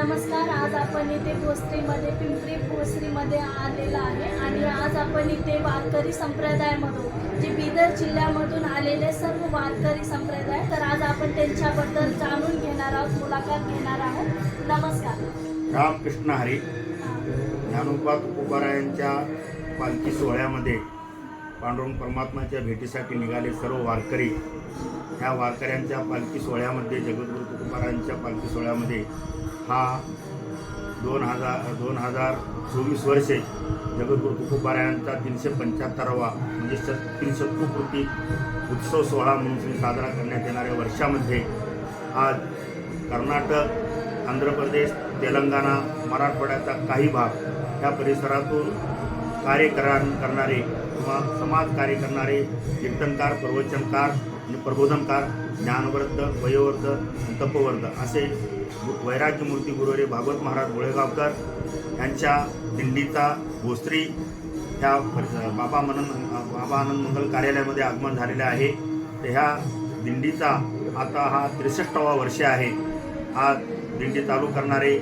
नमस्कार आज आपण इथे भोसरीमध्ये पिंपरी भोसरीमध्ये आलेला आहे आणि आज आपण इथे वारकरी संप्रदायामधून जे बिदर जिल्ह्यामधून आलेले सर्व वारकरी संप्रदाय तर आज आपण त्यांच्याबद्दल जाणून घेणार आहोत मुलाखत घेणार आहोत. नमस्कार. रामकृष्ण हरी. ज्ञानोबा तुकोबारायांच्या पालखी सोहळ्यामध्ये पांडुरंग परमात्माच्या भेटीसाठी निघाले सर्व वारकरी. ह्या वारकऱ्यांच्या पालखी सोहळ्यामध्ये जगद्गुरु तुकोबारायांच्या पालखी सोहळ्यामध्ये हा दोन हजार दोन हजार चोवीस वर्षे जगद्गुरु तुकोबारायांचा तीनशे पंच्याहत्तरावा म्हणजे तीन शतकोपूर्ती उत्सव सोहळा म्हणून साजरा करण्यात येणाऱ्या वर्षामध्ये आज कर्नाटक आंध्र प्रदेश तेलंगणा मराठवाड्याचा काही भाग या परिसरातून कार्य करा करणारे किंवा समाज कार्य करणारे कीर्तनकार प्रवचनकार आणि प्रबोधनकार ज्ञानवर्ध वयोवर्ध आणि तपवर्ध असे वैराग्य मूर्ती गुरुवारी भागवत महाराज गोळेगावकर यांच्या दिंडीचा भोसरी ह्या बाबा मनन बाबा आनंद मंगल कार्यालयामध्ये आगमन झालेले आहे. तर ह्या दिंडीचा आता हा त्रेसष्टावा वर्ष आहे. हा दिंडी चालू करणारे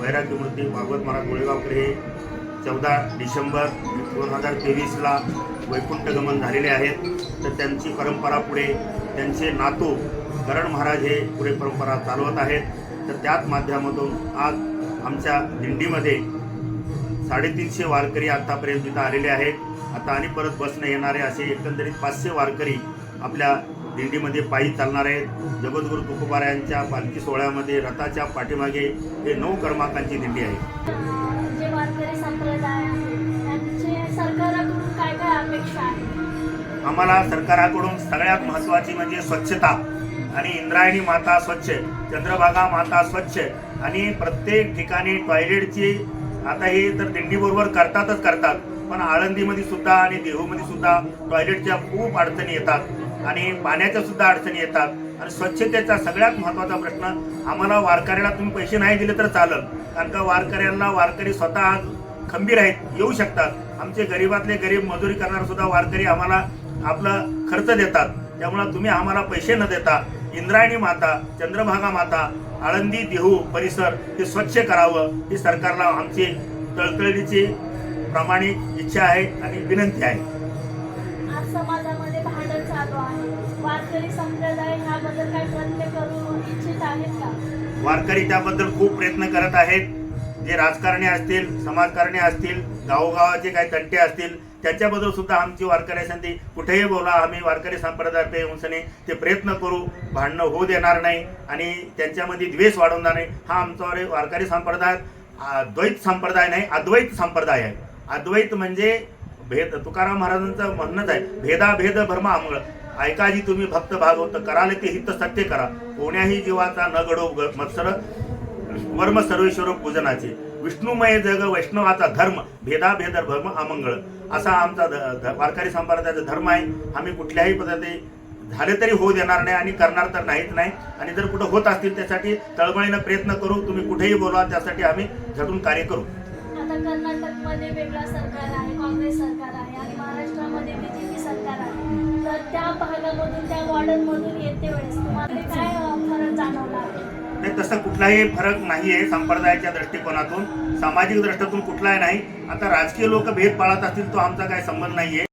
वैराग्य मूर्ती भागवत महाराज गोळेगावकर हे चौदा डिसेंबर दोन हजार तेवीसला वैकुंठगमन झालेले आहेत. तर त्यांची परंपरा पुढे त्यांचे नातू करण महाराज हे पुढे परंपरा चालवत आहेत. तर त्याच माध्यमातून आज आमच्या दिंडीमध्ये साडेतीनशे वारकरी आत्तापर्यंत तिथं आलेले आहेत. आता आणि परत बसणे येणारे असे एकंदरीत पाचशे वारकरी आपल्या दिंडीमध्ये पायी चालणार आहेत. जगद्गुरु तुकोबारायांच्या पालखी सोहळ्यामध्ये रथाच्या पाठीमागे हे नऊ क्रमांकांची दिंडी आहे. आम्हाला सरकाराकडून सगळ्यात महत्त्वाची म्हणजे स्वच्छता. आणि इंद्रायणी माता स्वच्छ चंद्रभागा माता स्वच्छ. आणि प्रत्येक ठिकाणी टॉयलेटची आता हे तर दिंडीबरोबर करतातच करतात. पण आळंदीमध्ये सुद्धा आणि देहूमध्ये सुद्धा टॉयलेटच्या खूप अडचणी येतात. आणि पाण्याच्या सुद्धा अडचणी येतात. आणि स्वच्छतेचा सगळ्यात महत्त्वाचा प्रश्न आम्हाला वारकऱ्याला तुम्ही पैसे नाही दिले तर चालेल. कारण का वारकऱ्यांना वारकरी स्वतः खंबीर आहेत येऊ शकतात. आमचे गरीबातले गरीब मजुरी करणारे सुद्धा वारकरी आम्हाला आपलं खर्च देतात. त्यामुळे तुम्ही आम्हाला पैसे न देता इंद्रायणी माता चंद्रभागा माता आळंदी देहू परिसर हे स्वच्छ करावं ही सरकारला आमची तळतळीची प्रामाणिक इच्छा आहे आणि विनंती आहे. आज समाजामध्ये भांडण चालू आहे. वारकरी संप्रदाय ह्याबद्दल काय प्रयत्न करू इच्छित आहेत का? वारकरी त्याबद्दल खूप प्रयत्न करत आहेत. जे राजकारणी असतील समाजकारणी असतील गावोगावाचे काही तंटे असतील त्याच्याबद्दल सुद्धा आमची वारकरी संधी कुठेही बोला आम्ही वारकरी संप्रदाय येऊनसने ते प्रयत्न करू भांडणं होऊ देणार नाही आणि त्यांच्यामध्ये द्वेष वाढवणार नाही. हा आमचा वारकरी संप्रदाय द्वैत संप्रदाय नाही अद्वैत संप्रदाय आहे. अद्वैत म्हणजे भेद तुकाराम महाराजांचं म्हणणंच आहे भेदाभेद भर्म आमळ. ऐकाजी तुम्ही भक्त भागवत कराल ते हित सत्य करा. कोण्याही जीवाचा न घडो मत्सर वर्म सर्वेश्वर पूजनाचे. विष्णुमय जग वैष्णवाचा धर्म भेदा भेद भर्म अमंगळ. असा आमचा वारकरी संप्रदायाचा धर्म आहे. आम्ही कुठल्याही पद्धती झाले तरी होऊ देणार नाही आणि करणार तर नाहीच नाही. आणि जर कुठं होत असतील त्यासाठी तळमळीनं प्रयत्न करू. तुम्ही कुठेही बोलवा त्यासाठी आम्ही झटून कार्य करू. आता कर्नाटकमध्ये वेगळा सरकार आहे काँग्रेस सरकार आहे आणि महाराष्ट्रामध्ये बीजेपी सरकार आहे. तर त्या भागामधून त्या वॉर्डनमधून येते वेळेस तुम्हाला काय फरक जाणवला? नाही तसं कुठलाही फरक नाही आहे संप्रदायाच्या दृष्टिकोनातून सामाजिक दृष्टीतून कुठलाही नाही. आता राजकीय लोक भेद पाळत असतील तो आमचा काही संबंध नाही आहे